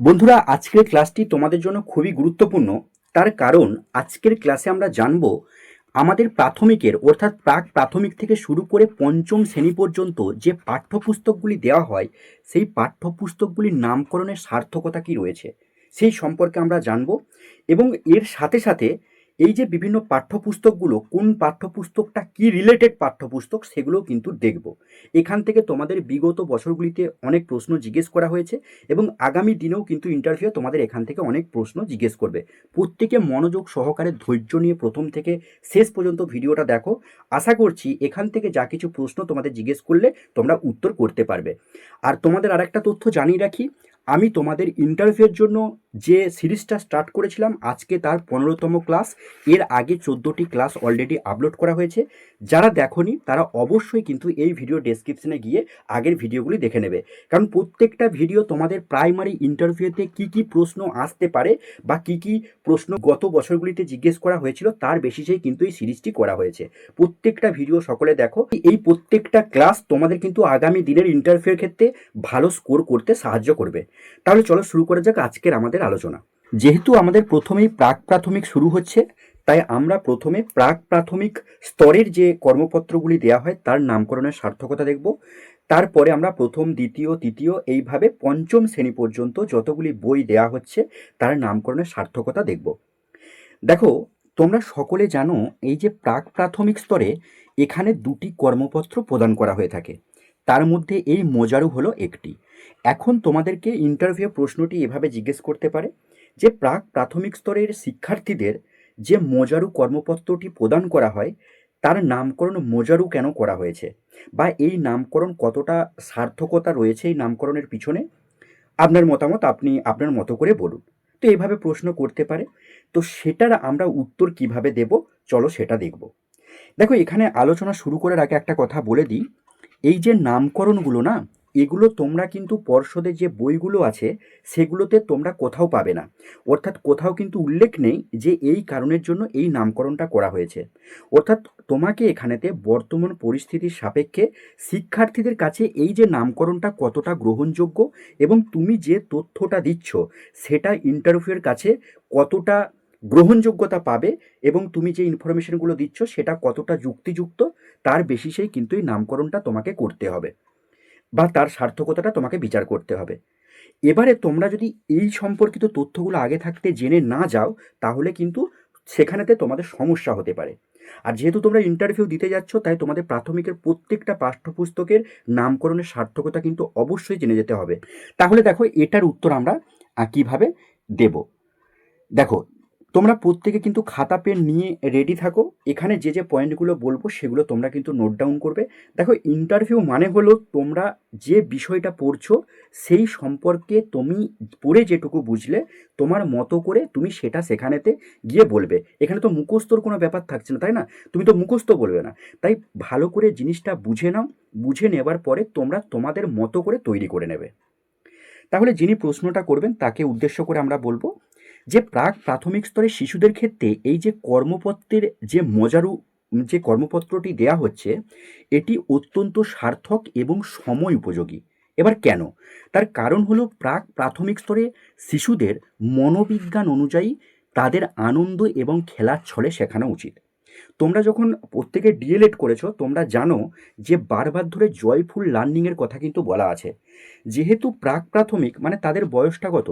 বন্ধুরা, আজকের ক্লাসটি তোমাদের জন্য খুবই গুরুত্বপূর্ণ। তার কারণ, আজকের ক্লাসে আমরা জানব আমাদের প্রাথমিকের, অর্থাৎ প্রাক প্রাথমিক থেকে শুরু করে পঞ্চম শ্রেণি পর্যন্ত যে পাঠ্যপুস্তকগুলি দেওয়া হয়, সেই পাঠ্যপুস্তকগুলির নামকরণের সার্থকতা কি রয়েছে, সেই সম্পর্কে আমরা জানব। এবং এর সাথে সাথে এই যে বিভিন্ন পাঠ্যপুস্তকগুলো, কোন পাঠ্যপুস্তকটা কি রিলেটেড পাঠ্যপুস্তক, সেগুলোও কিন্তু দেখব। এখান থেকে তোমাদের বিগত বছরগুলিতে অনেক প্রশ্ন জিজ্ঞেস করা হয়েছে এবং আগামী দিনেও কিন্তু ইন্টারভিউ তোমাদের এখান থেকে অনেক প্রশ্ন জিজ্ঞেস করবে। প্রত্যেকে মনোযোগ সহকারে ধৈর্য নিয়ে প্রথম থেকে শেষ পর্যন্ত ভিডিওটা দেখো। আশা করছি এখান থেকে যা কিছু প্রশ্ন তোমাদের জিজ্ঞেস করলে তোমরা উত্তর করতে পারবে। আর তোমাদের আরেকটা তথ্য জানিয়ে রাখি আমি তোমাদের ইন্টারভিউয়ের জন্য যে সিরিজটা স্টার্ট করেছিলাম, আজকে তার পনেরোতম ক্লাস এর আগে চোদ্দোটি ক্লাস অলরেডি আপলোড করা হয়েছে। যারা দেখনি, তারা অবশ্যই কিন্তু এই ভিডিও ডেসক্রিপশনে গিয়ে আগের ভিডিওগুলি দেখে নেবে। কারণ প্রত্যেকটা ভিডিও তোমাদের প্রাইমারি ইন্টারভিউতে কি কি প্রশ্ন আসতে পারে বা কি কি প্রশ্ন গত বছরগুলিতে জিজ্ঞেস করা হয়েছিল, তার বেসিসেই কিন্তু এই সিরিজটি করা হয়েছে। প্রত্যেকটা ভিডিও সকলে দেখো, এই প্রত্যেকটা ক্লাস তোমাদের কিন্তু আগামী দিনের ইন্টারভিউর ক্ষেত্রে ভালো স্কোর করতে সাহায্য করবে। তাহলে চলো শুরু করা যাক আজকের আমাদের আলোচনা। যেহেতু আমাদের প্রথমেই প্রাক প্রাথমিক শুরু হচ্ছে, তাই আমরা প্রথমে প্রাক প্রাথমিক স্তরের যে কর্মপত্রগুলি দেওয়া হয় তার নামকরণের সার্থকতা দেখব। তারপরে আমরা প্রথম, দ্বিতীয়, তৃতীয় এইভাবে পঞ্চম শ্রেণি পর্যন্ত যতগুলি বই দেওয়া হচ্ছে তার নামকরণের সার্থকতা দেখব। দেখো, তোমরা সকলে জানো এই যে প্রাক প্রাথমিক স্তরে এখানে দুটি কর্মপত্র প্রদান করা হয়ে থাকে। তার মধ্যে এই মোজারু হলো একটি। এখন তোমাদেরকে ইন্টারভিউ প্রশ্নটি এভাবে জিজ্ঞেস করতে পারে, যে প্রাক প্রাথমিক স্তরের শিক্ষার্থীদের যে মোজারু কর্মপত্রটি প্রদান করা হয়, তার নামকরণ মোজারু কেন করা হয়েছে? বা এই নামকরণ কতটা সার্থকতা রয়েছে এই নামকরণের পিছনে? আপনার মতামত আপনি আপনার মতো করে বলুন। তো এভাবে প্রশ্ন করতে পারে, তো সেটার আমরা উত্তর কীভাবে দেব? চলো সেটা দেখব। দেখো, এখানে আলোচনা শুরু করার আগে একটা কথা বলে দিই। এই যে নামকরণগুলো না এগুলো তোমরা কিন্তু পর্ষদের যে বইগুলো আছে, সেগুলোতে তোমরা কোথাও পাবে না। অর্থাৎ কোথাও কিন্তু উল্লেখ নেই যে এই কারণের জন্য এই নামকরণটা করা হয়েছে। অর্থাৎ তোমাকে এখানেতে বর্তমান পরিস্থিতির সাপেক্ষে শিক্ষার্থীদের কাছে এই যে নামকরণটা কতটা গ্রহণযোগ্য এবং তুমি যে তথ্যটা দিচ্ছ, সেটা ইন্টারভিউয়ের কাছে কতটা গ্রহণযোগ্যতা পাবে এবং তুমি যে ইনফরমেশনগুলো দিচ্ছ, সেটা কতটা যুক্তিযুক্ত, তার বেসিসেই কিন্তু এই নামকরণটা তোমাকে করতে হবে। বা তার সার্থকতাটা তোমাকে বিচার করতে হবে। এবারে তোমরা যদি এই সম্পর্কিত তথ্যগুলো আগে থাকতে জেনে না যাও, তাহলে কিন্তু সেখানেতে তোমাদের সমস্যা হতে পারে। আর যেহেতু তোমরা ইন্টারভিউ দিতে যাচ্ছ, তাই তোমাদের প্রাথমিকের প্রত্যেকটা পাঠ্যপুস্তকের নামকরণের সার্থকতা কিন্তু অবশ্যই জেনে যেতে হবে। তাহলে দেখো, এটার উত্তর আমরা কীভাবে দেব? দেখো তোমরা প্রত্যেকে কিন্তু খাতা, পেন নিয়ে রেডি থাকো। এখানে যে যে পয়েন্টগুলো বলব, সেগুলো তোমরা কিন্তু নোট ডাউন করবে। দেখো ইন্টারভিউ মানে হলো তোমরা যে বিষয়টা পড়ছো, সেই সম্পর্কে তুমি পড়ে যেটুকু বুঝলে, তোমার মতো করে তুমি সেটা সেখানেতে গিয়ে বলবে। এখানে তো মুখস্থর কোনো ব্যাপার থাকছে না, তাই না? তুমি তো মুখস্থ বলবে না। তাই ভালো করে জিনিসটা বুঝে নাও। বুঝে নেবার পরে তোমরা তোমাদের মতো করে তৈরি করে নেবে। তাহলে যিনি প্রশ্নটা করবেন, তাকে উদ্দেশ্য করে আমরা বলব যে প্রাক প্রাথমিক স্তরে শিশুদের ক্ষেত্রে এই যে কর্মপত্রের যে মজারু, যে কর্মপত্রটি দেয়া হচ্ছে, এটি অত্যন্ত সার্থক এবং সময় উপযোগী। এবার কেন? তার কারণ হলো প্রাক প্রাথমিক স্তরে শিশুদের মনোবিজ্ঞান অনুযায়ী তাদের আনন্দ এবং খেলার ছলে শেখানো উচিত। তোমরা যখন প্রত্যেকে ডিএলএড করেছ, তোমরা জানো যে বারবার ধরে জয়ফুল লার্নিংয়ের কথা কিন্তু বলা আছে। যেহেতু প্রাক প্রাথমিক মানে তাদের বয়সটা কত?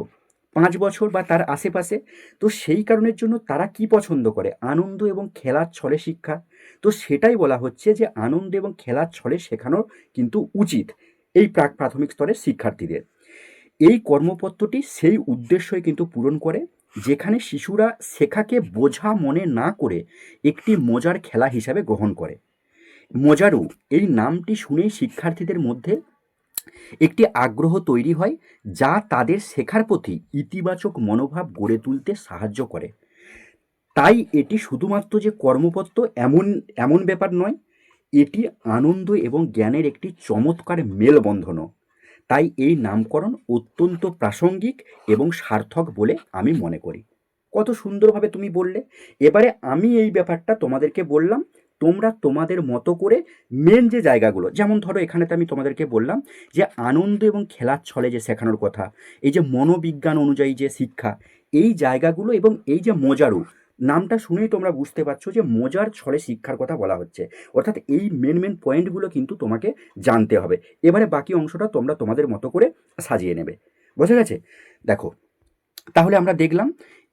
পাঁচ বছর বা তার আশেপাশে। তো সেই কারণের জন্য তারা কি পছন্দ করে? আনন্দ এবং খেলার ছলে শিক্ষা। তো সেটাই বলা হচ্ছে যে আনন্দ এবং খেলার ছলে শেখানোর কিন্তু উচিত এই প্রাক প্রাথমিক স্তরের শিক্ষার্থীদের। এই কর্মপত্রটি সেই উদ্দেশ্যই কিন্তু পূরণ করে, যেখানে শিশুরা শেখাকে বোঝা মনে না করে একটি মজার খেলা হিসাবে গ্রহণ করে। মজারু এই নামটি শুনেই শিক্ষার্থীদের মধ্যে একটি আগ্রহ তৈরি হয় যা তাদের শেখার প্রতি ইতিবাচক মনোভাব গড়ে তুলতে সাহায্য করে। তাই এটি শুধুমাত্র যে কর্মপত্র এমন এমন ব্যাপার নয়, এটি আনন্দ এবং জ্ঞানের একটি চমৎকার মেলবন্ধনও। তাই এই নামকরণ অত্যন্ত প্রাসঙ্গিক এবং সার্থক বলে আমি মনে করি। কত সুন্দরভাবে তুমি বললে। এবারে আমি এই ব্যাপারটা তোমাদেরকে বললাম তোমরা তোমাদের মতো করে মেন যে জায়গাগুলো, যেমন ধরো এখানেতে আমি তোমাদেরকে বললাম যে আনন্দ এবং খেলার ছলে যে শেখানোর কথা, এই যে মনোবিজ্ঞান অনুযায়ী যে শিক্ষা, এই জায়গাগুলো এবং এই যে মজারু, নামটা শুনেই তোমরা বুঝতে পারছ যে মজার ছলে শিক্ষার কথা বলা হচ্ছে। অর্থাৎ এই মেন মেন পয়েন্টগুলো কিন্তু তোমাকে জানতে হবে। এবারে বাকি অংশটা তোমরা তোমাদের মতো করে সাজিয়ে নেবে। বোঝা গেছে? দেখো, তাহলে আমরা দেখলাম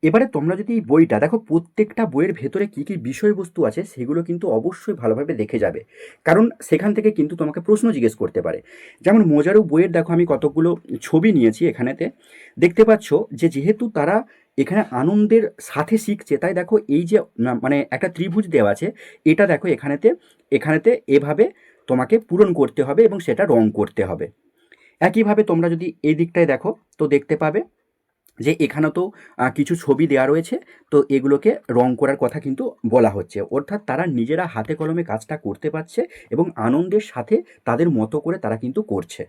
এবারে তোমরা যদি এই বইটা, দেখো প্রত্যেকটা বইয়ের ভেতরে কী কী বিষয়বস্তু আছে, সেগুলো কিন্তু অবশ্যই ভালোভাবে দেখে যাবে। কারণ সেখান থেকে কিন্তু তোমাকে প্রশ্ন জিজ্ঞেস করতে পারে। যেমন মোজারু বইয়ের, দেখো আমি কতগুলো ছবি নিয়েছি এখানেতে। দেখতে পাচ্ছ যে যেহেতু তারা এখানে আনন্দের সাথে শিখছে, তাই দেখো এই যে মানে একটা ত্রিভুজ দেওয়া আছে, এটা দেখো এখানেতে এখানেতে এভাবে তোমাকে পূরণ করতে হবে এবং সেটা রং করতে হবে। একইভাবে তোমরা যদি এই দিকটায় দেখো, তো দেখতে পাবে যে এখানে তো কিছু ছবি দেওয়া রয়েছে, তো এগুলোকে রং করার কথা কিন্তু বলা হচ্ছে। অর্থাৎ তারা নিজেরা হাতে কলমে কাজটা করতে পারছে এবং আনন্দের সাথে তাদের মতো করে তারা কিন্তু করছে।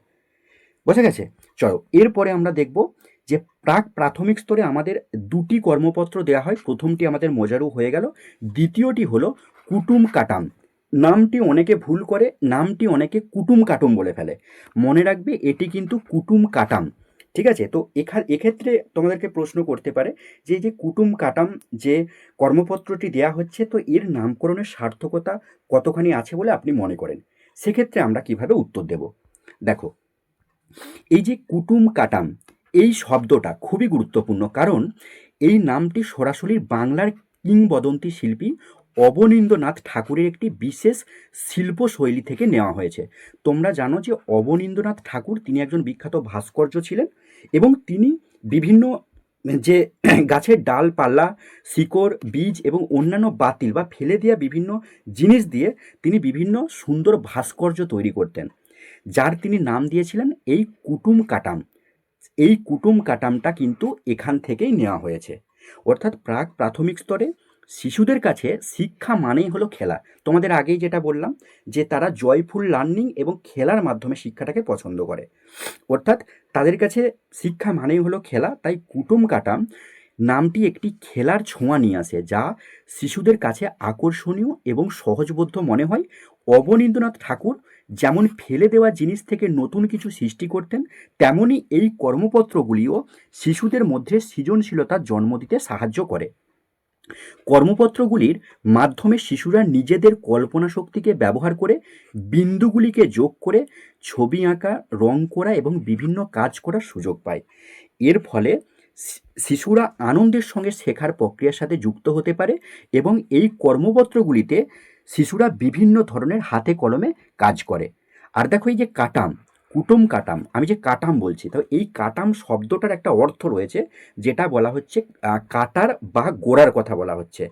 বোঝা গেছে? চলো, এরপরে আমরা দেখব যে প্রাক প্রাথমিক স্তরে আমাদের দুটি কর্মপত্র দেওয়া হয়। প্রথমটি আমাদের মজারু হয়ে গেল, দ্বিতীয়টি হলো কুটুম কাটাম। নামটি অনেকে ভুল করে, নামটি অনেকে কুটুম কাটুম বলে ফেলে। মনে রাখবে, এটি কিন্তু কুটুম কাটাম। ঠিক আছে? তো এখা এক্ষেত্রে তোমাদেরকে প্রশ্ন করতে পারে যে যে কুটুম কাটাম যে কর্মপত্রটি দেয়া হচ্ছে, তো এর নামকরণের সার্থকতা কতখানি আছে বলে আপনি মনে করেন? সেক্ষেত্রে আমরা কীভাবে উত্তর দেব? দেখো, এই যে কুটুম কাটাম, এই শব্দটা খুবই গুরুত্বপূর্ণ কারণ এই নামটি সরাসরি বাংলার কিংবদন্তি শিল্পী অবনীন্দ্রনাথ ঠাকুরের একটি বিশেষ শিল্পশৈলী থেকে নেওয়া হয়েছে। তোমরা জানো যে অবনীন্দ্রনাথ ঠাকুর, তিনি একজন বিখ্যাত ভাস্কর্য ছিলেন। এবং তিনি বিভিন্ন, যে গাছের ডাল পাল্লা শিকড়, বীজ এবং অন্যান্য বাতিল বা ফেলে দেওয়া বিভিন্ন জিনিস দিয়ে তিনি বিভিন্ন সুন্দর ভাস্কর্য তৈরি করতেন, যার তিনি নাম দিয়েছিলেন এই কুটুম কাটাম। এই কুটুম কাটামটা কিন্তু এখান থেকেই নেওয়া হয়েছে। অর্থাৎ প্রাক প্রাথমিক স্তরে শিশুদের কাছে শিক্ষা মানেই হলো খেলা। তোমাদের আগেই যেটা বললাম যে তারা জয়ফুল লার্নিং এবং খেলার মাধ্যমে শিক্ষাটাকে পছন্দ করে। অর্থাৎ তাদের কাছে শিক্ষা মানেই হলো খেলা, তাই কুটুম কাটাম নামটি একটি খেলার ছোঁয়া নিয়ে আসে, যা শিশুদের কাছে আকর্ষণীয় এবং সহজবোধ্য মনে হয়। অবনীন্দ্রনাথ ঠাকুর যেমন ফেলে দেওয়া জিনিস থেকে নতুন কিছু সৃষ্টি করতেন, তেমনি এই কর্মপত্রগুলিও শিশুদের মধ্যে সৃজনশীলতার জন্ম দিতে সাহায্য করে। কর্মপত্রগুলির মাধ্যমে শিশুরা নিজেদের কল্পনা শক্তিকে ব্যবহার করে বিন্দুগুলিকে যোগ করে ছবি আঁকা, রং করা এবং বিভিন্ন কাজ করার সুযোগ পায়। এর ফলে শিশুরা আনন্দের সঙ্গে শেখার প্রক্রিয়ার সাথে যুক্ত হতে পারে এবং এই কর্মপত্রগুলিতে শিশুরা বিভিন্ন ধরনের হাতে কলমে কাজ করে। আর দেখো এই যে কাটাম কুটুম কাটাম, আমি যে কাটাম বলছি, তো এই কাটাম শব্দটার একটা অর্থ রয়েছে যেটা বলা হচ্ছে কাটার বা গোড়ার কথা বলা হচ্ছে।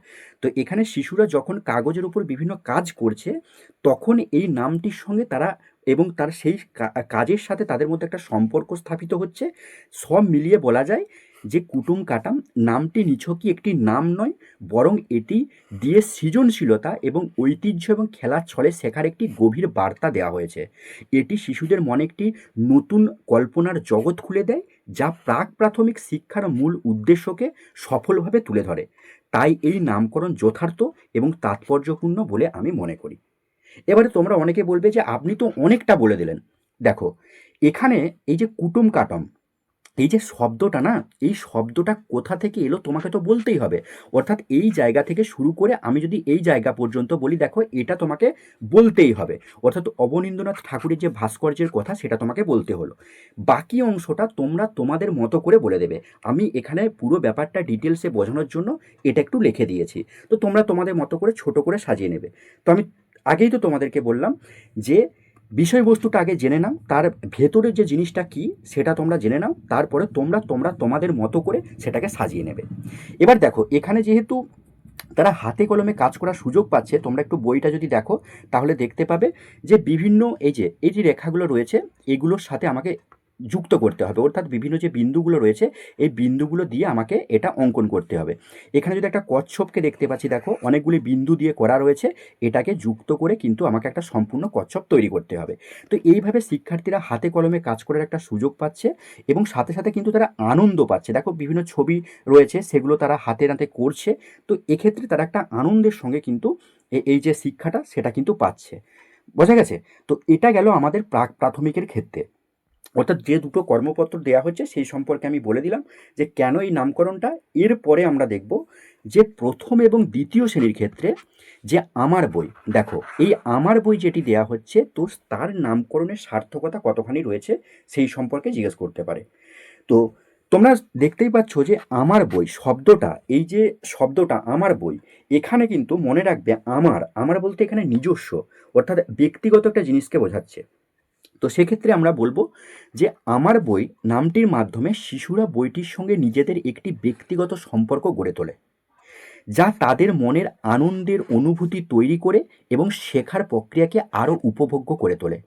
তো এখানে শিশুরা যখন কাগজের উপর বিভিন্ন কাজ করছে, তখন এই নামটির সঙ্গে তারা এবং তার সেই কাজের সাথে তাদের মধ্যে একটা সম্পর্ক স্থাপিত হচ্ছে। সব মিলিয়ে বলা যায় যে কুটুম কাটাম, নামটি নিছকই একটি নাম নয়, বরং এটি দিয়ে সৃজনশীলতা এবং ঐতিহ্য এবং খেলার ছলে শেখার একটি গভীর বার্তা দেওয়া হয়েছে। এটি শিশুদের মনে একটি নতুন কল্পনার জগৎ খুলে দেয়, যা প্রাক প্রাথমিক শিক্ষার মূল উদ্দেশ্যকে সফলভাবে তুলে ধরে। তাই এই নামকরণ যথার্থ এবং তাৎপর্যপূর্ণ বলে আমি মনে করি। এবারে তোমরা অনেকে বলবে যে, আপনি তো অনেকটা বলে দিলেন। দেখো, এখানে এই যে কুটুম কাটম এই যে শব্দটা না, এই শব্দটা কোথা থেকে এলো তোমাকে তো বলতেই হবে। অর্থাৎ এই জায়গা থেকে শুরু করে আমি যদি এই জায়গা পর্যন্ত বলি, দেখো এটা তোমাকে বলতেই হবে। অর্থাৎ অবনীন্দ্রনাথ ঠাকুরের যে ভাস্কর্যের কথা, সেটা তোমাকে বলতে হলো। বাকি অংশটা তোমরা তোমাদের মতো করে বলে দেবে। আমি এখানে পুরো ব্যাপারটা ডিটেলসে বোঝানোর জন্য এটা একটু লিখে দিয়েছি। তো তোমরা তোমাদের মতো করে ছোট করে সাজিয়ে নেবে। তো আমি আগেই তো তোমাদেরকে বললাম যে বিষয়বস্তুটা আগে জেনে নাও, তার ভেতরে যে জিনিসটা কি সেটা তোমরা জেনে নাও, তারপরে তোমরা তোমরা তোমাদের মতো করে সেটাকে সাজিয়ে নেবে। এবার দেখো, এখানে যেহেতু তারা হাতে কলমে কাজ করার সুযোগ পাচ্ছে, তোমরা একটু বইটা যদি দেখো, তাহলে দেখতে পাবে যে বিভিন্ন এই যে এই যে রেখাগুলো রয়েছে, এগুলোর সাথে আমাকে যুক্ত করতে হবে। অর্থাৎ বিভিন্ন যে বিন্দুগুলো রয়েছে, এই বিন্দুগুলো দিয়ে আমাকে এটা অঙ্কন করতে হবে। এখানে যদি একটা কচ্ছপকে দেখতে পাচ্ছি, দেখো, অনেকগুলি বিন্দু দিয়ে করা রয়েছে, এটাকে যুক্ত করে কিন্তু আমাকে একটা সম্পূর্ণ কচ্ছপ তৈরি করতে হবে। তো এইভাবে শিক্ষার্থীরা হাতে কলমে কাজ করার একটা সুযোগ পাচ্ছে এবং সাথে সাথে কিন্তু তারা আনন্দ পাচ্ছে। দেখো, বিভিন্ন ছবি রয়েছে, সেগুলো তারা হাতে নাতে করছে। তো এক্ষেত্রে তারা একটা আনন্দের সঙ্গে কিন্তু এই যে শিক্ষাটা, সেটা কিন্তু পাচ্ছে। বোঝা গেছে? তো এটা গেল আমাদের প্রাক, প্রাথমিকের ক্ষেত্রে। অর্থাৎ যে দুটো কর্মপত্র দেওয়া হচ্ছে সেই সম্পর্কে আমি বলে দিলাম যে কেন এই নামকরণটা। এরপরে আমরা দেখব যে প্রথম এবং দ্বিতীয় শ্রেণির ক্ষেত্রে যে আমার বই, দেখো, এই আমার বই যেটি দেয়া হচ্ছে, তো তার নামকরণের সার্থকতা কতখানি রয়েছে সেই সম্পর্কে জিজ্ঞেস করতে পারে। তো তোমরা দেখতেই পাচ্ছ যে আমার বই শব্দটা, এই যে শব্দটা আমার বই, এখানে কিন্তু মনে রাখবে আমার আমার বলতে এখানে নিজস্ব, অর্থাৎ ব্যক্তিগত একটা জিনিসকে বোঝাচ্ছে। তো সেক্ষেত্রে আমরা বলব যে আমার বই নামটির মাধ্যমে শিশুরা বইটির সঙ্গে নিজেদের একটি ব্যক্তিগত সম্পর্ক গড়ে তোলে, যা তাদের মনের আনন্দের অনুভূতি তৈরি করে এবং শেখার প্রক্রিয়াকে আরও উপভোগ্য করে তোলে।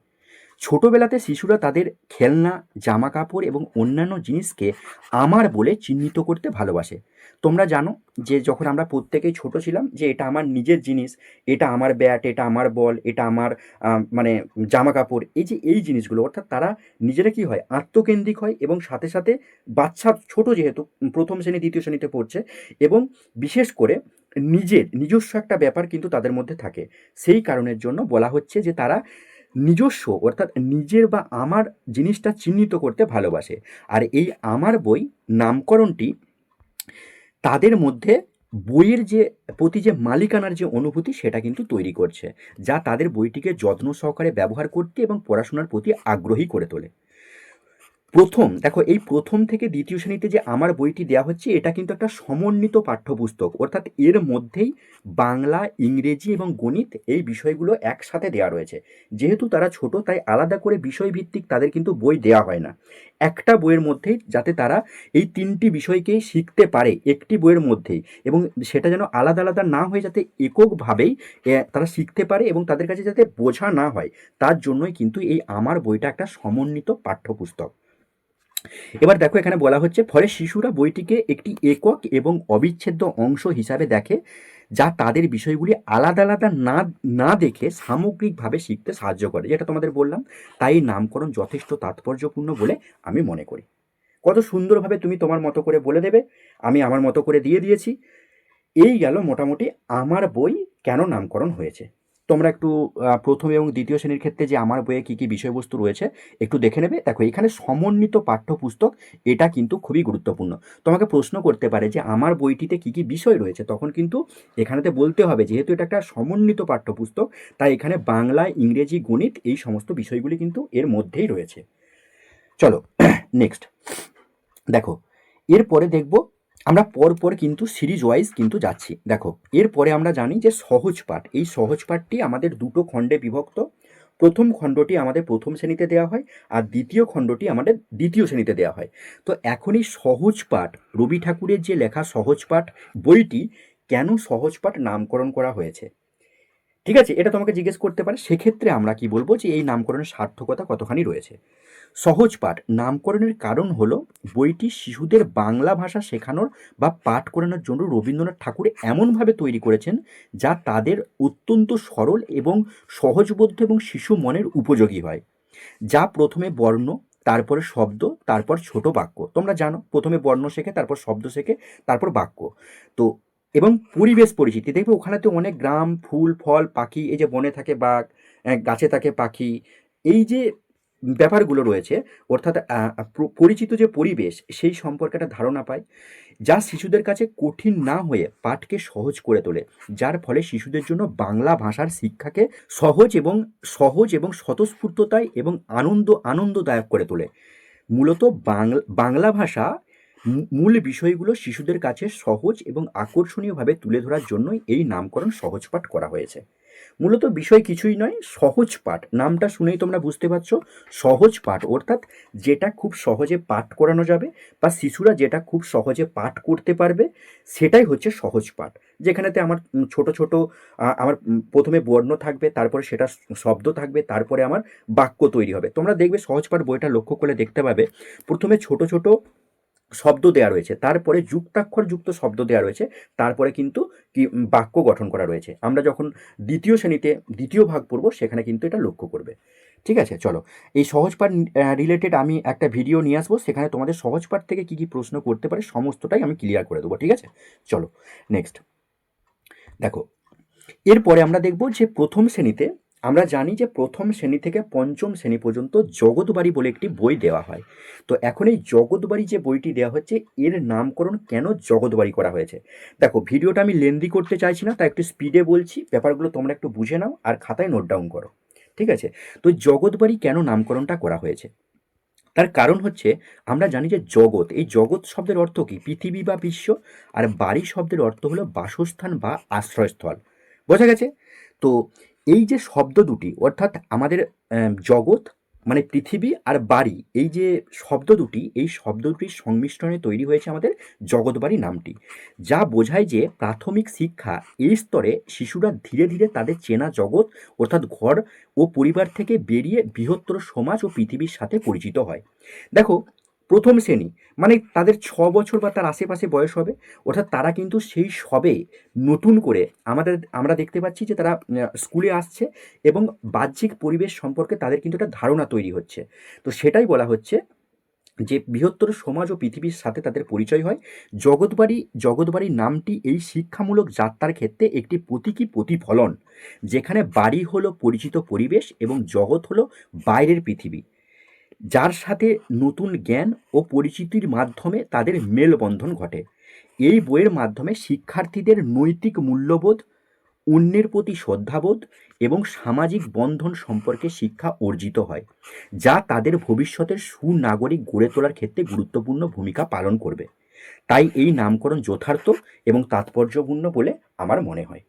ছোটবেলাতে শিশুরা তাদের খেলনা জামা কাপড় এবং অন্যান্য জিনিসকে আমার বলে চিহ্নিত করতে ভালোবাসে। তোমরা জানো যে যখন আমরা প্রত্যেকেই ছোট ছিলাম যে এটা আমার নিজের জিনিস, এটা আমার ব্যাট এটা আমার বল এটা আমার মানে জামা কাপড় এই যে এই জিনিসগুলো, অর্থাৎ তারা নিজেরা কি হয়, আত্মকেন্দ্রিক হয় এবং সাথে সাথে বাচ্চা ছোট যেহেতু, প্রথম শ্রেণি, দ্বিতীয় শ্রেণীতে পড়ছে এবং বিশেষ করে নিজের, নিজস্ব একটা ব্যাপার কিন্তু তাদের মধ্যে থাকে। সেই কারণের জন্য বলা হচ্ছে যে তারা নিজস্ব, অর্থাৎ নিজের বা আমার জিনিসটা চিহ্নিত করতে ভালোবাসে। আর এই আমার বই নামকরণটি তাদের মধ্যে বইয়ের যে, প্রতি যে মালিকানার যে অনুভূতি সেটা কিন্তু তৈরি করছে, যা তাদের বইটিকে যত্ন সহকারে ব্যবহার করতে এবং পড়াশোনার প্রতি আগ্রহী করে তোলে। প্রথম, দেখো, এই প্রথম থেকে দ্বিতীয় শ্রেণীতে যে আমার বইটি দেওয়া হচ্ছে, এটা কিন্তু একটা সমন্বিত পাঠ্যপুস্তক। অর্থাৎ এর মধ্যেই বাংলা, ইংরেজি এবং গণিত এই বিষয়গুলো একসাথে দেওয়া রয়েছে। যেহেতু তারা ছোট, তাই আলাদা করে বিষয়ভিত্তিক তাদের কিন্তু বই দেওয়া হয় না। একটা বইয়ের মধ্যেই যাতে তারা এই তিনটি বিষয়কেই শিখতে পারে, একটি বইয়ের মধ্যেই, এবং সেটা যেন আলাদা আলাদা না হয়ে যাতে এককভাবেই তারা শিখতে পারে এবং তাদের কাছে যাতে বোঝা না হয়, তার জন্যই কিন্তু এই আমার বইটা একটা সমন্বিত পাঠ্যপুস্তক। এবার দেখো এখানে বলা হচ্ছে, ফলে শিশুরা বইটিকে একটি একক এবং অবিচ্ছেদ্য অংশ হিসাবে দেখে, যা তাদের বিষয়গুলি আলাদা আলাদা না না দেখে সামগ্রিকভাবে শিখতে সাহায্য করে। যেটা তোমাদের বললাম, তাই নামকরণ যথেষ্ট তাৎপর্যপূর্ণ বলে আমি মনে করি। কত সুন্দরভাবে তুমি তোমার মতো করে বলে দেবে, আমি আমার মতো করে দিয়ে দিয়েছি। এই গেল মোটামুটি আমার বই কেন নামকরণ হয়েছে। তোমরা একটু প্রথম এবং দ্বিতীয় শ্রেণির ক্ষেত্রে যে আমার বইয়ে কী কী বিষয়বস্তু রয়েছে, একটু দেখে নেবে। দেখো, এখানে সমন্বিত পাঠ্যপুস্তক, এটা কিন্তু খুবই গুরুত্বপূর্ণ। তোমাকে প্রশ্ন করতে পারে যে আমার বইটিতে কী কী বিষয় রয়েছে? তখন কিন্তু এখানেতে বলতে হবে, যেহেতু এটা একটা সমন্বিত পাঠ্যপুস্তক, তাই এখানে বাংলা, ইংরেজি, গণিত এই সমস্ত বিষয়গুলি কিন্তু এর মধ্যেই রয়েছে। চলো নেক্সট দেখো, এরপরে দেখব আমরা পর পর কিন্তু সিরিজ ওয়াইজ কিন্তু যাচ্ছি। দেখো, এরপরে আমরা জানি যে সহজ পাঠ। এই সহজ পাঠটি আমাদের দুটো খণ্ডে বিভক্ত। প্রথম খণ্ডটি আমাদের প্রথম শ্রেণীতে দেওয়া হয় আর দ্বিতীয় খণ্ডটি আমাদের দ্বিতীয় শ্রেণীতে দেওয়া হয়। তো এখনই সহজ পাঠ, রবি ঠাকুরের যে লেখা সহজ পাঠ বইটি কেন সহজ পাঠ নামকরণ করা হয়েছে? ঠিক আছে, এটা তোমাকে জিজ্ঞেস করতে পারে, সেক্ষেত্রে আমরা কি বলব যে এই নামকরণের সার্থকতা কতখানি রয়েছে? সহজ পাঠ, নামকরণের কারণ হলো বইটি শিশুদের বাংলা ভাষা শেখানোর বা পাঠ করানোর জন্য রবীন্দ্রনাথ ঠাকুর এমনভাবে তৈরি করেছেন যা তাদের অত্যন্ত সরল এবং সহজবোধ্য এবং শিশু মনের উপযোগী হয়। যা প্রথমে বর্ণ, তারপরে শব্দ, তারপর ছোট বাক্য। তোমরা জানো, প্রথমে বর্ণ শেখে, তারপর শব্দ শেখে, তারপর বাক্য। তো এবং পরিবেশ পরিচিতি। দেখবে ওখানে তো অনেক গ্রাম, ফুল, ফল, পাখি, এই যে বনে থাকে বাঘ গাছে থাকে পাখি, এই যে ব্যাপারগুলো রয়েছে, অর্থাৎ পরিচিত যে পরিবেশ, সেই সম্পর্কে একটা ধারণা পায় যা শিশুদের কাছে কঠিন না হয়ে পাঠকে সহজ করে তোলে, যার ফলে শিশুদের জন্য বাংলা ভাষার শিক্ষাকে সহজ এবং সহজ এবং স্বতঃস্ফূর্ততায় এবং আনন্দ, আনন্দদায়ক করে তোলে। মূলত বাংলা বাংলা ভাষা মূল বিষয়গুলো শিশুদের কাছে সহজ এবং আকর্ষণীয়ভাবে তুলে ধরার জন্যই এই নামকরণ সহজ পাঠ করা হয়েছে। মূলত বিষয় কিছুই নয়, সহজ পাঠ। নামটা শুনেই তোমরা বুঝতে পারছ, সহজ পাঠ। অর্থাৎ যেটা খুব সহজে পাঠ করানো যাবে বা শিশুরা যেটা খুব সহজে পাঠ করতে পারবে, সেটাই হচ্ছে সহজ পাঠ। যেখানেতে আমার ছোট ছোট আমার প্রথমে বর্ণ থাকবে, তারপরে সেটা শব্দ থাকবে, তারপরে আমার বাক্য তৈরি হবে। তোমরা দেখবে সহজ পাঠ বইটা লক্ষ্য করলে দেখতে পাবে। প্রথমে ছোট ছোট শব্দ দেওয়া রয়েছে। তারপরে যুক্তাক্ষর যুক্ত শব্দ দেওয়া রয়েছে। তারপরে কিন্তু কি বাক্য গঠন করা রয়েছে। আমরা যখন দ্বিতীয় শ্রেণীতে দ্বিতীয় ভাগ পড়ব, সেখানে কিন্তু এটা লক্ষ্য করবে। ঠিক আছে? চলো। এই সহজ পাঠ রিলেটেড আমি একটা ভিডিও নিয়ে আসব। সেখানে তোমাদের সহজ পাঠ থেকে কী কী প্রশ্ন করতে পারে সমস্তটাই আমি ক্লিয়ার করে দেবো। ঠিক আছে? চলো। নেক্সট দেখো, এরপরে আমরা দেখব যে প্রথম শ্রেণীতে আমরা জানি যে প্রথম শ্রেণি থেকে পঞ্চম শ্রেণি পর্যন্ত জগৎবাড়ি বলে একটি বই দেওয়া হয়। তো এখন এই জগৎবাড়ি যে বইটি দেওয়া হচ্ছে, এর নামকরণ কেন জগৎবাড়ি করা হয়েছে? দেখো, ভিডিওটা আমি লেন্দি করতে চাইছি না, তাই একটু স্পিডে বলছি। ব্যাপারগুলো তোমরা একটু বুঝে নাও আর খাতায় নোট ডাউন করো। ঠিক আছে? তো জগৎবাড়ি কেন নামকরণটা করা হয়েছে? তার কারণ হচ্ছে, আমরা জানি যে জগৎ, এই জগৎ শব্দের অর্থ কি? পৃথিবী বা বিশ্ব, আর বাড়ি শব্দের অর্থ হলো বাসস্থান বা আশ্রয়স্থল। বোঝা গেছে? তো এই যে শব্দ দুটি, অর্থাৎ আমাদের জগৎ মানে পৃথিবী আর বাড়ি, এই যে শব্দ দুটি, এই শব্দ দুটির সংমিশ্রণে তৈরি হয়েছে আমাদের জগৎবাড়ি নামটি, যা বোঝায় যে প্রাথমিক শিক্ষা এই স্তরে শিশুরা ধীরে ধীরে তাদের চেনা জগৎ, অর্থাৎ ঘর ও পরিবার থেকে বেরিয়ে বৃহত্তর সমাজ ও পৃথিবীর সাথে পরিচিত হয়। দেখো প্রথম শ্রেণি মানে তাদের ছ বছর বা তার আশেপাশে বয়স হবে, অর্থাৎ তারা কিন্তু সেই সবে নতুন করে আমাদের, আমরা দেখতে পাচ্ছি যে তারা স্কুলে আসছে এবং বাহ্যিক পরিবেশ সম্পর্কে তাদের কিন্তু একটা ধারণা তৈরি হচ্ছে। তো সেটাই বলা হচ্ছে যে বৃহত্তর সমাজ ও পৃথিবীর সাথে তাদের পরিচয় হয়। জগৎবাড়ি জগৎবাড়ি নামটি এই শিক্ষামূলক যাত্রার ক্ষেত্রে একটি প্রতীকী প্রতিফলন, যেখানে বাড়ি হলো পরিচিত পরিবেশ এবং জগৎ হলো বাইরের পৃথিবী। যার সাথে নতুন জ্ঞান ও পরিচিতির মাধ্যমে তাদের মেলবন্ধন ঘটে। এই বইয়ের মাধ্যমে শিক্ষার্থীদের নৈতিক মূল্যবোধ, অন্যের প্রতি শ্রদ্ধাবোধ এবং সামাজিক বন্ধন সম্পর্কে শিক্ষা অর্জিত হয়, যা তাদের ভবিষ্যতের সুনাগরিক গড়ে তোলার ক্ষেত্রে গুরুত্বপূর্ণ ভূমিকা পালন করবে। তাই এই নামকরণ যথার্থ এবং তাৎপর্যপূর্ণ বলে আমার মনে হয়।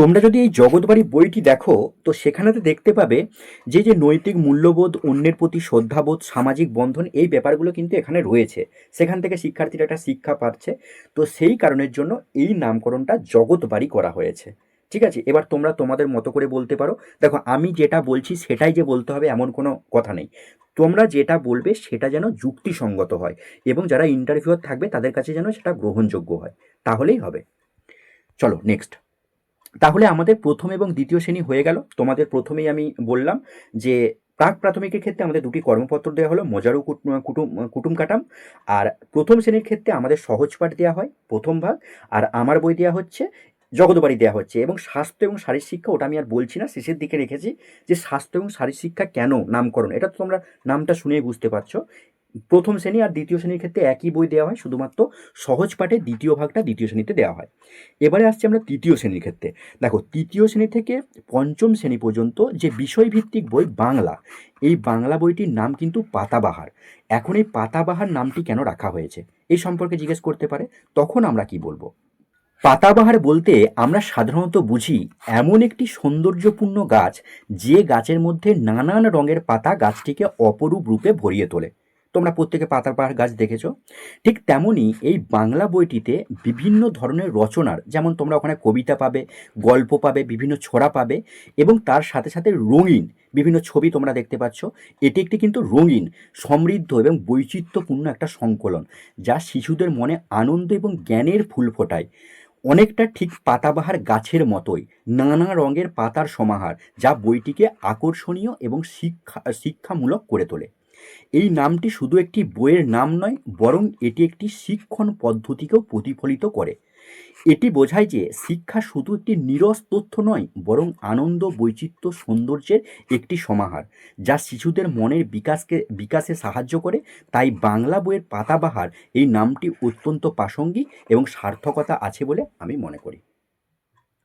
তোমরা যদি এই জগৎবাড়ি বইটি দেখো, তো সেখানেতে দেখতে পাবে যে যে নৈতিক মূল্যবোধ, অন্যের প্রতি শ্রদ্ধাবোধ, সামাজিক বন্ধন, এই ব্যাপারগুলো কিন্তু এখানে রয়েছে। সেখান থেকে শিক্ষার্থীরা একটা শিক্ষা পাচ্ছে। তো সেই কারণের জন্য এই নামকরণটা জগৎবাড়ি করা হয়েছে। ঠিক আছে? এবার তোমরা তোমাদের মতো করে বলতে পারো। দেখো, আমি যেটা বলছি সেটাই যে বলতে হবে এমন কোনো কথা নেই। তোমরা যেটা বলবে সেটা যেন যুক্তিসঙ্গত হয় এবং যারা ইন্টারভিউয়ার থাকবে তাদের কাছে যেন সেটা গ্রহণযোগ্য হয়। তাহলেই হবে। চলো নেক্সট তাহলে আমাদের প্রথম এবং দ্বিতীয় শ্রেণি হয়ে গেল। তোমাদের প্রথমেই আমি বললাম যে, প্রাক প্রাথমিকের ক্ষেত্রে আমাদের দুটি কর্মপত্র দেওয়া হলো, মজারু কুটুম কুটুম, কাটাম আর প্রথম শ্রেণির ক্ষেত্রে আমাদের সহজ পাঠ দেওয়া হয়, প্রথম ভাগ। আর আমার বই দেওয়া হচ্ছে জগতবাড়ি দেওয়া হচ্ছে। এবং স্বাস্থ্য এবং শারীর শিক্ষা, ওটা আমি আর বলছি না, শেষের দিকে রেখেছি যে, স্বাস্থ্য এবং শারীর শিক্ষা কেন নামকরণ? এটা তো তোমরা নামটা শুনেই বুঝতে পারছ। প্রথম শ্রেণি আর দ্বিতীয় শ্রেণির ক্ষেত্রে একই বই দেওয়া হয়, শুধুমাত্র সহজ পাঠে দ্বিতীয় ভাগটা দ্বিতীয় শ্রেণীতে দেওয়া হয়। এবারে আসছি আমরা তৃতীয় শ্রেণির ক্ষেত্রে। দেখো, তৃতীয় শ্রেণি থেকে পঞ্চম শ্রেণি পর্যন্ত যে বিষয়ভিত্তিক বই বাংলা, এই বাংলা বইটির নাম কিন্তু পাতাবাহার। এখন এই পাতাবাহার নামটি কেন রাখা হয়েছে? এই সম্পর্কে জিজ্ঞেস করতে পারে। তখন আমরা কি বলব? পাতাবাহার বলতে আমরা সাধারণত বুঝি এমন একটি সৌন্দর্যপূর্ণ গাছ, যে গাছের মধ্যে নানান রঙের পাতা গাছটিকে অপরূপ রূপে ভরিয়ে তোলে। তোমরা প্রত্যেকে পাতাবাহার গাছ দেখেছ। ঠিক তেমনই এই বাংলা বইটিতে বিভিন্ন ধরনের রচনার, যেমন তোমরা ওখানে কবিতা পাবে, গল্প পাবে, বিভিন্ন ছড়া পাবে এবং তার সাথে সাথে রঙিন বিভিন্ন ছবি তোমরা দেখতে পাচ্ছ। এটি একটি কিন্তু রঙিন, সমৃদ্ধ এবং বৈচিত্র্যপূর্ণ একটা সংকলন, যা শিশুদের মনে আনন্দ এবং জ্ঞানের ফুল ফোটায়। অনেকটা ঠিক পাতাবাহার গাছের মতোই, নানা রঙের পাতার সমাহার, যা বইটিকে আকর্ষণীয় এবং শিক্ষা, শিক্ষামূলক করে তোলে। এই নামটি শুধু একটি বইয়ের নাম নয়, বরং এটি একটি শিক্ষণ পদ্ধতিকেও প্রতিফলিত করে। এটি বোঝায় যে শিক্ষা শুধু একটি নিরস তথ্য নয়, বরং আনন্দ, বৈচিত্র্য, সৌন্দর্যের একটি সমাহার, যা শিশুদের মনের বিকাশকে, বিকাশে সাহায্য করে। তাই বাংলা বইয়ের পাতাবাহার এই নামটি অত্যন্ত প্রাসঙ্গিক এবং সার্থকতা আছে বলে আমি মনে করি।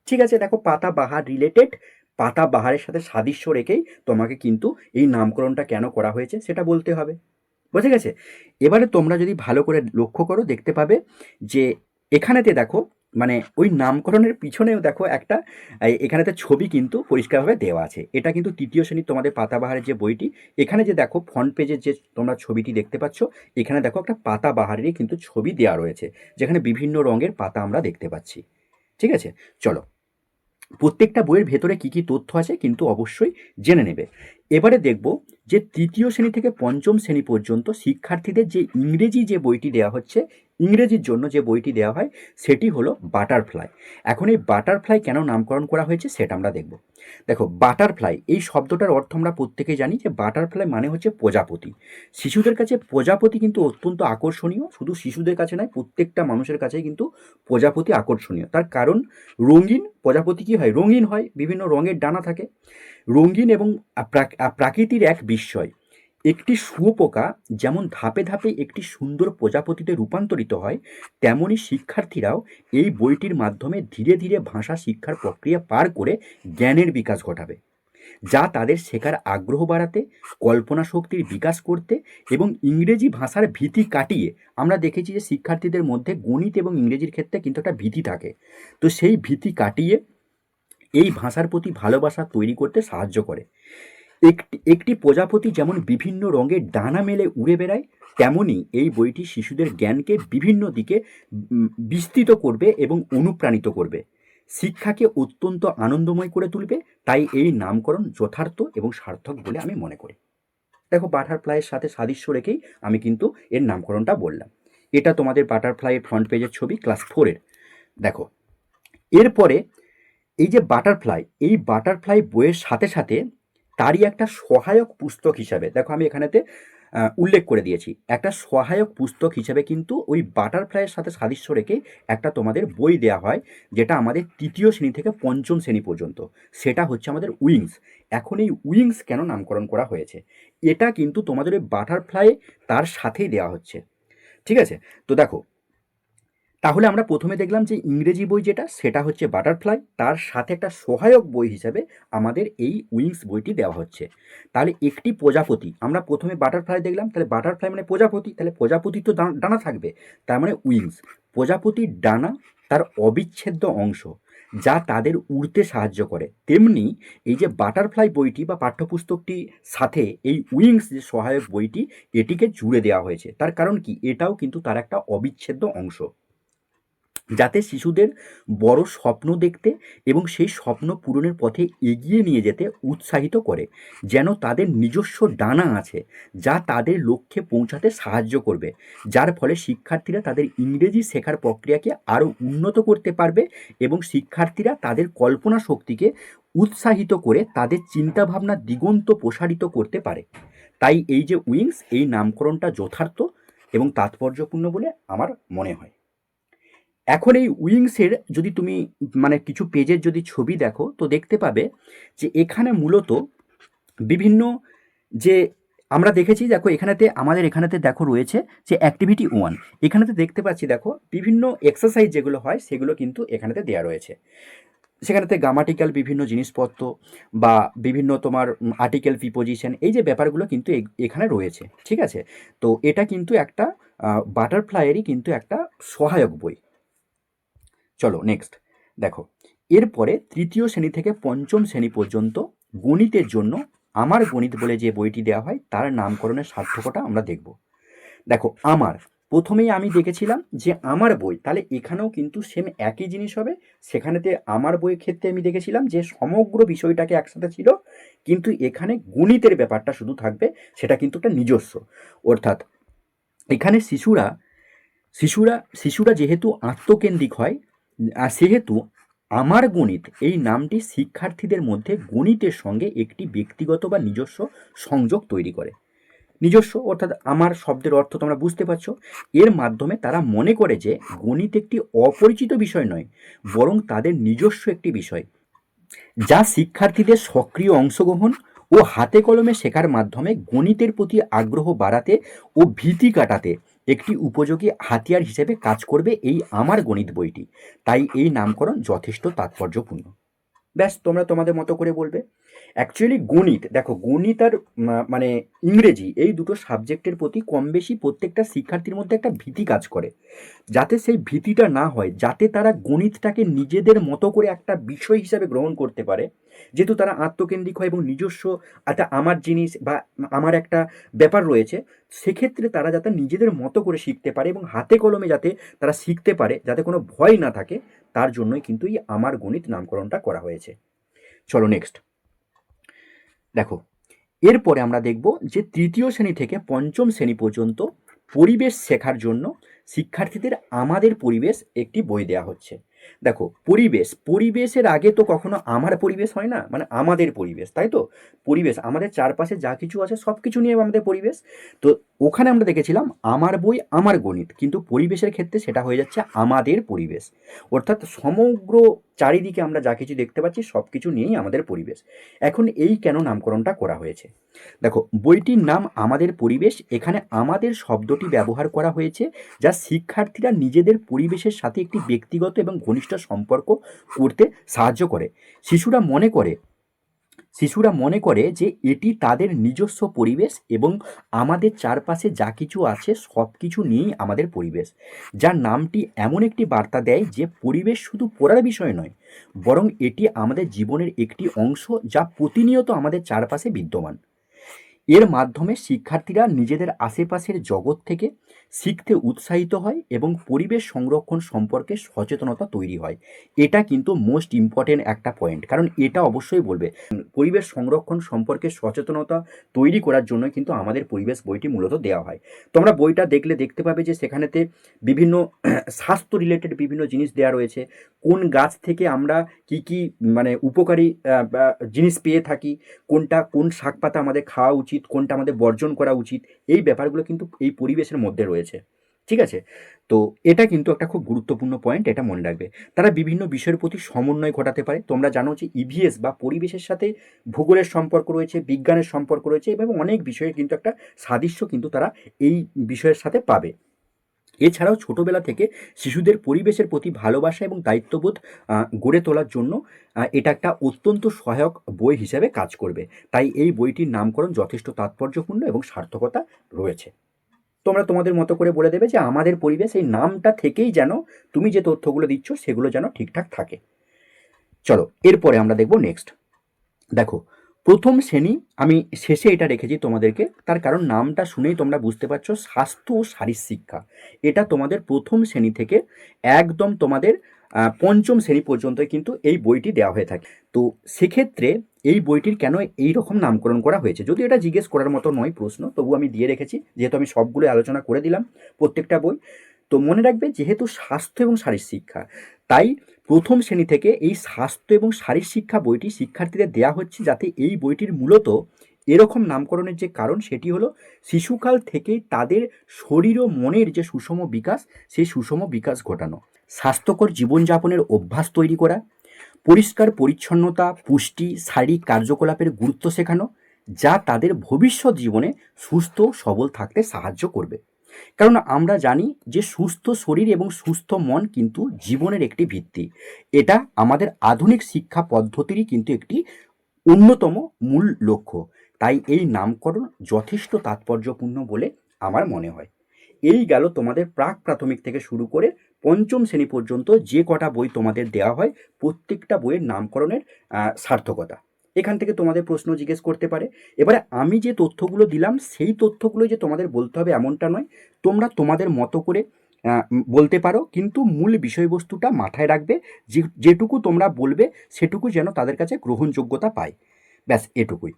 ঠিক আছে, দেখো পাতাবাহার রিলেটেড পাতাবাহারের সাথে সাদৃশ্য রেখেই তোমাকে কিন্তু এই নামকরণটা কেন করা হয়েছে সেটা বলতে হবে। বুঝে গেছে? এবারে তোমরা যদি ভালো করে লক্ষ্য করো, দেখতে পাবে যে এখানেতে দেখো মানে ওই নামকরণের পিছনেও দেখো একটা এখানেতে ছবি কিন্তু পরিষ্কারভাবে দেওয়া আছে। এটা কিন্তু তৃতীয় শ্রেণির তোমাদের পাতাবাহারের যে বইটি, এখানে যে দেখো ফ্রন্ট পেজের যে তোমরা ছবিটি দেখতে পাচ্ছ, এখানে দেখো একটা পাতাবাহারেরই কিন্তু ছবি দেওয়া রয়েছে, যেখানে বিভিন্ন রঙের পাতা আমরা দেখতে পাচ্ছি। ঠিক আছে? চলো। প্রত্যেকটা বইয়ের ভেতরে কি কি তথ্য আছে কিন্তু অবশ্যই জেনে নেবে। এবারে দেখব যে তৃতীয় শ্রেণি থেকে পঞ্চম শ্রেণি পর্যন্ত শিক্ষার্থীদের যে ইংরেজি যে বইটি দেওয়া হচ্ছে ইংরেজির জন্য যে বইটি দেওয়া হয়, সেটি হলো বাটারফ্লাই। এখন এই বাটারফ্লাই কেন নামকরণ করা হয়েছে সেটা আমরা দেখব। দেখো, বাটারফ্লাই, এই শব্দটার অর্থ আমরা প্রত্যেকেই জানি যে বাটারফ্লাই মানে হচ্ছে প্রজাপতি। শিশুদের কাছে প্রজাপতি কিন্তু অত্যন্ত আকর্ষণীয়, শুধু শিশুদের কাছে নয়, প্রত্যেকটা মানুষের কাছেই কিন্তু প্রজাপতি আকর্ষণীয়। তার কারণ, রঙিন প্রজাপতি কী হয়? রঙিন হয়, বিভিন্ন রঙের ডানা থাকে। রঙিন এবং প্রাক- প্রাকৃতির এক বিস্ময়। একটি শুয়োপোকা যেমন ধাপে ধাপে একটি সুন্দর প্রজাপতিতে রূপান্তরিত হয়, তেমনি শিক্ষার্থীরাও এই বইটির মাধ্যমে ধীরে ধীরে ভাষা শিক্ষার প্রক্রিয়া পার করে জ্ঞানের বিকাশ ঘটাবে, যা তাদের শেখার আগ্রহ বাড়াতে, কল্পনা শক্তির বিকাশ করতে এবং ইংরেজি ভাষার ভীতি কাটিয়ে। আমরা দেখেছি যে শিক্ষার্থীদের মধ্যে গণিত এবং ইংরেজির ক্ষেত্রে কিন্তু একটা ভীতি থাকে। তো সেই ভীতি কাটিয়ে এই ভাষার প্রতি ভালোবাসা তৈরি করতে সাহায্য করে। একটি একটি প্রজাপতি যেমন বিভিন্ন রঙের ডানা মেলে উড়ে বেড়ায়, তেমনি এই বইটি শিশুদের জ্ঞানকে বিভিন্ন দিকে বিস্তৃত করবে এবং অনুপ্রাণিত করবে। শিক্ষাকে অত্যন্ত আনন্দময় করে তুলবে, তাই এই নামকরণ যথার্থ এবং সার্থক বলে আমি মনে করি। দেখো বাটারফ্লাইয়ের সাথে সাদৃশ্য রেখেই আমি কিন্তু এর নামকরণটা বললাম। এটা তোমাদের বাটারফ্লাইয়ের ফ্রন্ট পেজের ছবি ক্লাস ফোরের দেখো, এরপরে এই যে বাটারফ্লাই এই বাটারফ্লাই বইয়ের সাথে সাথে তারই একটা সহায়ক পুস্তক হিসাবে, দেখো আমি এখানেতে উল্লেখ করে দিয়েছি। একটা সহায়ক পুস্তক হিসাবে কিন্তু ওই বাটারফ্লাইয়ের সাথে সাদৃশ্য রেখে একটা তোমাদের বই দেওয়া হয়, যেটা আমাদের তৃতীয় শ্রেণি থেকে পঞ্চম শ্রেণি পর্যন্ত। সেটা হচ্ছে আমাদের উইংস। এখন এই উইংস কেন নামকরণ করা হয়েছে? এটা কিন্তু তোমাদের ওই বাটারফ্লাই তার সাথেই দেওয়া হচ্ছে। ঠিক আছে? তো দেখো তাহলে আমরা প্রথমে দেখলাম যে ইংরেজি বই যেটা, সেটা হচ্ছে বাটারফ্লাই। তার সাথে একটা সহায়ক বই হিসাবে আমাদের এই উইংস বইটি দেওয়া হচ্ছে। তাহলে একটি প্রজাপতি, আমরা প্রথমে বাটারফ্লাই দেখলাম, তাহলে বাটারফ্লাই মানে প্রজাপতি, তাহলে প্রজাপতি তো ডানা থাকবে, তার মানে উইংস। প্রজাপতির ডানা, তার অবিচ্ছেদ্য অংশ, যা তাদের উড়তে সাহায্য করে। তেমনি এই যে বাটারফ্লাই বইটি বা পাঠ্যপুস্তকটি সাথে এই উইংস যে সহায়ক বইটি, এটিকে জুড়ে দেওয়া হয়েছে। তার কারণ কি? এটাও কিন্তু তার একটা অবিচ্ছেদ্য অংশ। যাতে শিশুদের বড় স্বপ্ন দেখতে এবং সেই স্বপ্ন পূরণের পথে এগিয়ে নিয়ে যেতে উৎসাহিত করে, যেন তাদের নিজস্ব ডানা আছে যা তাদের লক্ষ্যে পৌঁছাতে সাহায্য করবে, যার ফলে শিক্ষার্থীরা তাদের ইংরেজি শেখার প্রক্রিয়াকে আরও উন্নত করতে পারবে এবং শিক্ষার্থীরা তাদের কল্পনা শক্তিকে উৎসাহিত করে তাদের চিন্তাভাবনা দিগন্ত প্রসারিত করতে পারে। তাই এই যে উইংস, এই নামকরণটা যথার্থ এবং তাৎপর্যপূর্ণ বলে আমার মনে হয়। এখন এই উইংসের যদি তুমি মানে কিছু পেজের যদি ছবি দেখো, তো দেখতে পাবে যে এখানে মূলত বিভিন্ন যে আমরা দেখেছি, দেখো এখানেতে, আমাদের এখানেতে দেখো রয়েছে যে অ্যাক্টিভিটি ওয়ান এখানেতে দেখতে পাচ্ছি, দেখো বিভিন্ন এক্সারসাইজ যেগুলো হয়, সেগুলো কিন্তু এখানেতে দেওয়া রয়েছে। সেখানেতে গ্রামাটিক্যাল বিভিন্ন জিনিসপত্র বা বিভিন্ন তোমার আর্টিকেল প্রিপোজিশন এই যে ব্যাপারগুলো কিন্তু এখানে রয়েছে, ঠিক আছে? তো এটা কিন্তু একটা বাটারফ্লাইয়েরই কিন্তু একটা সহায়ক বই। চলো নেক্সট দেখো, এরপরে তৃতীয় শ্রেণি থেকে পঞ্চম শ্রেণি পর্যন্ত গণিতের জন্য আমার গণিত বলে যে বইটি দেওয়া হয়, তার নামকরণের সার্থকতা আমরা দেখব। দেখো, আমার, প্রথমেই আমি দেখেছিলাম যে আমার বই, তাহলে এখানেও কিন্তু সেম একই জিনিস হবে, সেখানেতে আমার বইয়ের ক্ষেত্রে আমি দেখেছিলাম যে সমগ্র বিষয়টাকে একসাথে ছিল, কিন্তু এখানে গণিতের ব্যাপারটা শুধু থাকবে, সেটা কিন্তু একটা নিজস্ব। অর্থাৎ, এখানে শিশুরা শিশুরা শিশুরা যেহেতু আত্মকেন্দ্রিক হয় সেহেতু আমার গণিত এই নামটি শিক্ষার্থীদের মধ্যে গণিতের সঙ্গে একটি ব্যক্তিগত বা নিজস্ব সংযোগ তৈরি করে। নিজস্ব অর্থাৎ আমার শব্দের অর্থ তোমরা বুঝতে পারছ। এর মাধ্যমে তারা মনে করে যে গণিত একটি অপরিচিত বিষয় নয়, বরং তাদের নিজস্ব একটি বিষয়, যা শিক্ষার্থীদের সক্রিয় অংশগ্রহণ ও হাতে কলমে শেখার মাধ্যমে গণিতের প্রতি আগ্রহ বাড়াতে ও ভীতি কাটাতে একটি উপযোগী হাতিয়ার হিসেবে কাজ করবে এই আমার গণিত বইটি। তাই এই নামকরণ যথেষ্ট তাৎপর্যপূর্ণ। ব্যাস, তোমরা তোমাদের মতো করে বলবে। অ্যাকচুয়ালি গণিত, দেখো, গণিত আর মানে ইংরেজি এই দুটো সাবজেক্টের প্রতি কম বেশি প্রত্যেকটা শিক্ষার্থীর মধ্যে একটা ভীতি কাজ করে। যাতে সেই ভীতিটা না হয়, যাতে তারা গণিতটাকে নিজেদের মতো করে একটা বিষয় হিসাবে গ্রহণ করতে পারে, যেহেতু তারা আত্মকেন্দ্রিক হয় এবং নিজস্ব একটা আমার জিনিস বা আমার একটা ব্যাপার রয়েছে, সেক্ষেত্রে তারা যাতে নিজেদের মতো করে শিখতে পারে এবং হাতে কলমে যাতে তারা শিখতে পারে, যাতে কোনো ভয় না থাকে, তার জন্যই কিন্তু এই আমার গণিত নামকরণটা করা হয়েছে। চলো নেক্সট দেখো, এরপরে আমরা দেখব যে তৃতীয় শ্রেণি থেকে পঞ্চম শ্রেণি পর্যন্ত পরিবেশ শেখার জন্য শিক্ষার্থীদের আমাদের পরিবেশ একটি বই দেওয়া হচ্ছে। দেখো, পরিবেশ, পরিবেশের আগে তো কখনো আমার পরিবেশ হয় না মানে আমাদের পরিবেশ, তাই তো? পরিবেশ, আমাদের চারপাশে যা কিছু আছে সব কিছু নিয়ে আমাদের পরিবেশ। তো ওখানে আমরা দেখেছিলাম, আমার বই, আমার গণিত, কিন্তু পরিবেশের ক্ষেত্রে সেটা হয়ে যাচ্ছে আমাদের পরিবেশ। অর্থাৎ সমগ্র চারিদিকে আমরা যা কিছু দেখতে পাচ্ছি সব কিছু নিয়েই আমাদের পরিবেশ। এখন এই কেন নামকরণটা করা হয়েছে? দেখো, বইটির নাম আমাদের পরিবেশ, এখানে আমাদের শব্দটি ব্যবহার করা হয়েছে যা শিক্ষার্থীরা নিজেদের পরিবেশের সাথে একটি ব্যক্তিগত এবং ঘনিষ্ঠ সম্পর্ক করতে সাহায্য করে। শিশুরা মনে করে শিশুরা মনে করে যে এটি তাদের নিজস্ব পরিবেশ এবং আমাদের চারপাশে যা কিছু আছে সব কিছু নিয়েই আমাদের পরিবেশ। যার নামটি এমন একটি বার্তা দেয় যে পরিবেশ শুধু পড়ার বিষয় নয়, বরং এটি আমাদের জীবনের একটি অংশ যা প্রতিনিয়ত আমাদের চারপাশে বিদ্যমান। এর মাধ্যমে শিক্ষার্থীরা নিজেদের আশেপাশের জগৎ থেকে শিখতে উৎসাহিত হয় এবং পরিবেশ সংরক্ষণ সম্পর্কে সচেতনতা তৈরি হয়। এটা কিন্তু মোস্ট ইম্পর্টেন্ট একটা পয়েন্ট কারণ এটা অবশ্যই বলবে। পরিবেশ সংরক্ষণ সম্পর্কে সচেতনতা তৈরি করার জন্য কিন্তু আমাদের পরিবেশ বইটি মূলত দেওয়া হয়। তোমরা বইটা দেখলে দেখতে পাবে যে সেখানেতে বিভিন্ন স্বাস্থ্য রিলেটেড বিভিন্ন জিনিস দেওয়া রয়েছে। কোন গাছ থেকে আমরা কি কি মানে উপকারী জিনিস পেয়ে থাকি, কোনটা, কোন শাক পাতা আমাদের খাওয়া উচিত, কোনটা আমাদের বর্জন করা উচিত, এই ব্যাপারগুলো কিন্তু এই পরিবেশের মধ্যে রয়েছে। ঠিক আছে? তো এটা কিন্তু একটা খুব গুরুত্বপূর্ণ পয়েন্ট এটা মনে রাখবে। তারা বিভিন্ন বিষয়ের প্রতি সমন্বয় ঘটাতে পারে। তোমরা জানো যে ইভিএস বা পরিবেশের সাথে ভূগোলের সম্পর্ক রয়েছে, বিজ্ঞানের সম্পর্ক রয়েছে এবং অনেক বিষয়ে কিন্তু একটা সাদৃশ্য কিন্তু তারা এই বিষয়ের সাথে পাবে। এছাড়াও ছোটোবেলা থেকে শিশুদের পরিবেশের প্রতি ভালোবাসা এবং দায়িত্ববোধ গড়ে তোলার জন্য এটা একটা অত্যন্ত সহায়ক বই হিসেবে কাজ করবে। তাই এই বইটির নামকরণ যথেষ্ট তাৎপর্যপূর্ণ এবং সার্থকতা রয়েছে। তোমরা তোমাদের মতো করে বলে দেবে যে আমাদের পরিবেশ এই নামটা থেকেই যেন তুমি যে তথ্যগুলো দিচ্ছ সেগুলো যেন ঠিকঠাক থাকে। চলো, এরপরে আমরা দেখব নেক্সট দেখো, প্রথম শ্রেণি, আমি শেষে এটা রেখেছি তোমাদেরকে, তার কারণ নামটা শুনেই তোমরা বুঝতে পারছ, স্বাস্থ্য ও শারীর শিক্ষা। এটা তোমাদের প্রথম শ্রেণি থেকে একদম তোমাদের পঞ্চম শ্রেণি পর্যন্ত কিন্তু এই বইটি দেওয়া হয়ে থাকে। তো সেক্ষেত্রে এই বইটির কেন এই রকম নামকরণ করা হয়েছে? যদি এটা জিজ্ঞেস করার মতো নয় প্রশ্ন তবু আমি দিয়ে রেখেছি, যেহেতু আমি সবগুলো আলোচনা করে দিলাম, প্রত্যেকটা বই। তো মনে রাখবে, যেহেতু স্বাস্থ্য এবং শারীর শিক্ষা, তাই প্রথম শ্রেণি থেকে এই স্বাস্থ্য এবং শারীর শিক্ষা বইটি শিক্ষার্থীদের দেওয়া হচ্ছে যাতে এই বইটির মূলত এরকম নামকরণের যে কারণ, সেটি হলো শিশুকাল থেকেই তাদের শরীর ও মনের যে সুষম বিকাশ, সেই সুষম বিকাশ ঘটানো। স্বাস্থ্যকর জীবনযাপনের অভ্যাস তৈরি করা, পরিষ্কার পরিচ্ছন্নতা, পুষ্টি, শারীরিক কার্যকলাপের গুরুত্ব শেখানো, যা তাদের ভবিষ্যৎ জীবনে সুস্থ, সবল থাকতে সাহায্য করবে। কারণ আমরা জানি যে সুস্থ শরীর এবং সুস্থ মন কিন্তু জীবনের একটি ভিত্তি। এটা আমাদের আধুনিক শিক্ষা পদ্ধতিরই কিন্তু একটি অন্যতম মূল লক্ষ্য। তাই এই নামকরণ যথেষ্ট তাৎপর্যপূর্ণ বলে আমার মনে হয়। এই গেল তোমাদের প্রাক প্রাথমিক থেকে শুরু করে পঞ্চম শ্রেণি পর্যন্ত যে কটা বই তোমাদের দেওয়া হয়, প্রত্যেকটা বইয়ের নামকরণের সার্থকতা। এখান থেকে তোমাদের প্রশ্ন জিজ্ঞেস করতে পারে। এবারে আমি যে তথ্যগুলো দিলাম, সেই তথ্যগুলো যে তোমাদের বলতে হবে এমনটা নয়। তোমরা তোমাদের মতো করে বলতে পারো, কিন্তু মূল বিষয়বস্তুটা মাথায় রাখবে, যে, যেটুকু তোমরা বলবে, সেটুকু যেন তাদের কাছে গ্রহণযোগ্যতা পায়। ব্যাস, এটুকুই।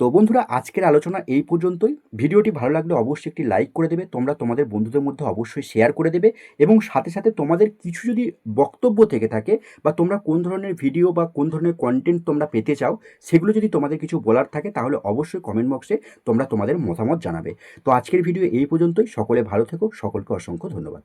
তো বন্ধুরা, আজকের আলোচনা এই পর্যন্তই। ভিডিওটি ভালো লাগলে অবশ্যই একটি লাইক করে দেবে, তোমরা তোমাদের বন্ধুদের মধ্যে অবশ্যই শেয়ার করে দেবে এবং সাথে সাথে তোমাদের কিছু যদি বক্তব্য থেকে থাকে বা তোমরা কোন ধরনের ভিডিও বা কোন ধরনের কন্টেন্ট তোমরা পেতে চাও, সেগুলো যদি তোমাদের কিছু বলার থাকে, তাহলে অবশ্যই কমেন্ট বক্সে তোমরা তোমাদের মতামত জানাবে। তো আজকের ভিডিও এই পর্যন্তই। সকলে ভালো থেকো, সকলকে অসংখ্য ধন্যবাদ।